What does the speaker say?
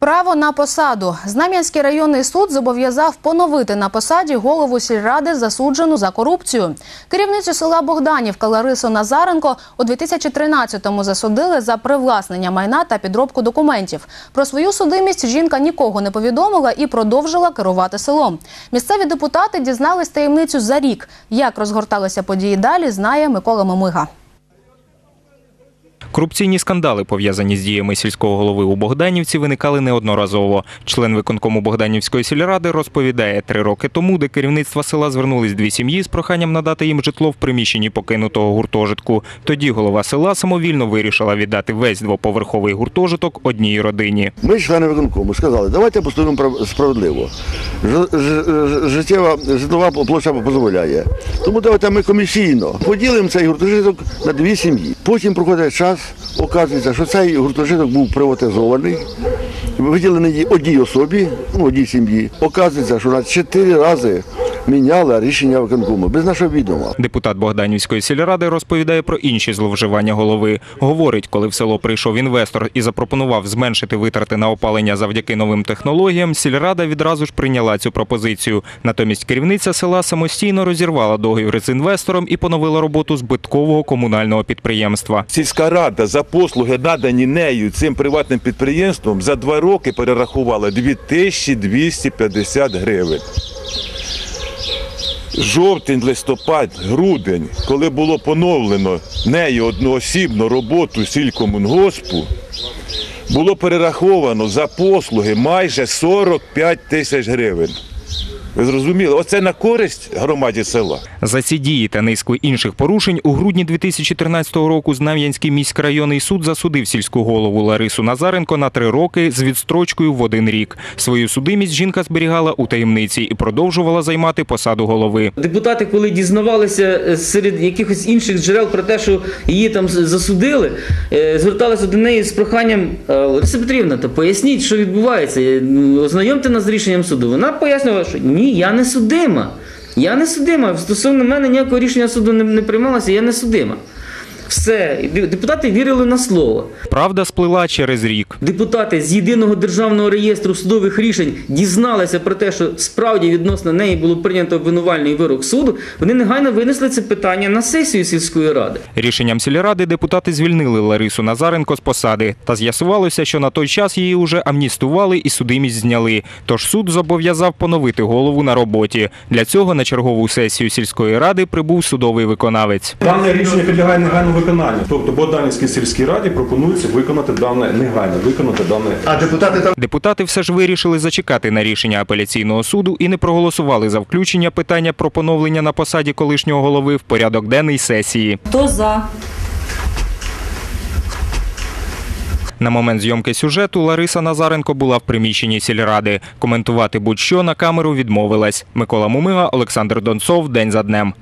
Право на посаду. Знам'янський районний суд зобов'язав поновити на посаді голову сільради, засуджену за корупцію. Керівницю села Богданівка Ларису Назаренко у 2013-му засудили за привласнення майна та підробку документів. Про свою судимість жінка нікого не повідомила і продовжила керувати селом. Місцеві депутати дізнались таємницю за рік. Як розгорталися події далі, знає Микола Мамига. Корупційні скандали, пов'язані з діями сільського голови у Богданівці, виникали неодноразово. Член виконкому Богданівської сільради розповідає, три роки тому до керівництва села звернулись дві сім'ї з проханням надати їм житло в приміщенні покинутого гуртожитку. Тоді голова села самовільно вирішила віддати весь двоповерховий гуртожиток одній родині. Ми, члени виконкому, сказали, давайте поступимо прав- справедливо. Життєва житлова площа дозволяє. Тому давайте ми комісійно поділимо цей гуртожиток на дві сім'ї. Потім проходить час, оказується, що цей гуртожиток був приватизований, виділений одній особі, ну, одній сім'ї. Оказується, що на чотири рази міняли рішення виконкому без нашого відома. Депутат Богданівської сільради розповідає про інші зловживання голови. Говорить, коли в село прийшов інвестор і запропонував зменшити витрати на опалення завдяки новим технологіям, сільрада відразу ж прийняла цю пропозицію. Натомість керівниця села самостійно розірвала договір з інвестором і поновила роботу збиткового комунального підприємства. Сільська рада за послуги, надані нею цим приватним підприємством, за два роки перерахувала 2250 гривень. Жовтень, листопад, грудень, коли було поновлено нею одноосібну роботу сількомунгоспу, було перераховано за послуги майже 45 тисяч гривень. Ви зрозуміли? Оце на користь громаді села. За ці дії та низку інших порушень у грудні 2013 року Знам'янський міськрайонний суд засудив сільську голову Ларису Назаренко на три роки з відстрочкою в один рік. Свою судимість жінка зберігала у таємниці і продовжувала займати посаду голови. Депутати, коли дізнавалися е, серед якихось інших джерел про те, що її там засудили, е, зверталися до неї з проханням «Е, Лариса Петрівна, то поясніть, що відбувається. Ну, Ознайомте нас з рішенням суду. Вона пояснювала, що ні, я не судима. Я не судима. Стосовно мене ніякого рішення суду не, не приймалося, я не судима. Все, депутати вірили на слово. Правда сплила через рік. Депутати з єдиного державного реєстру судових рішень дізналися про те, що справді відносно неї було прийнято обвинувальний вирок суду. Вони негайно винесли це питання на сесію сільської ради. Рішенням сільради депутати звільнили Ларису Назаренко з посади. Та з'ясувалося, що на той час її уже амністували і судимість зняли. Тож суд зобов'язав поновити голову на роботі. Для цього на чергову сесію сільської ради прибув судовий виконавець. Дане рішення підлягає негайному виконанню. Тобто Богданівській сільській раді пропонується виконати дане негайно, виконати дане. А депутати там Депутати все ж вирішили зачекати на рішення апеляційного суду і не проголосували за включення питання про поновлення на посаді колишнього голови в порядок денний сесії. Хто за? На момент зйомки сюжету Лариса Назаренко була в приміщенні сільради. Коментувати будь-що на камеру відмовилась. Микола Мумига, Олександр Донцов. День за днем.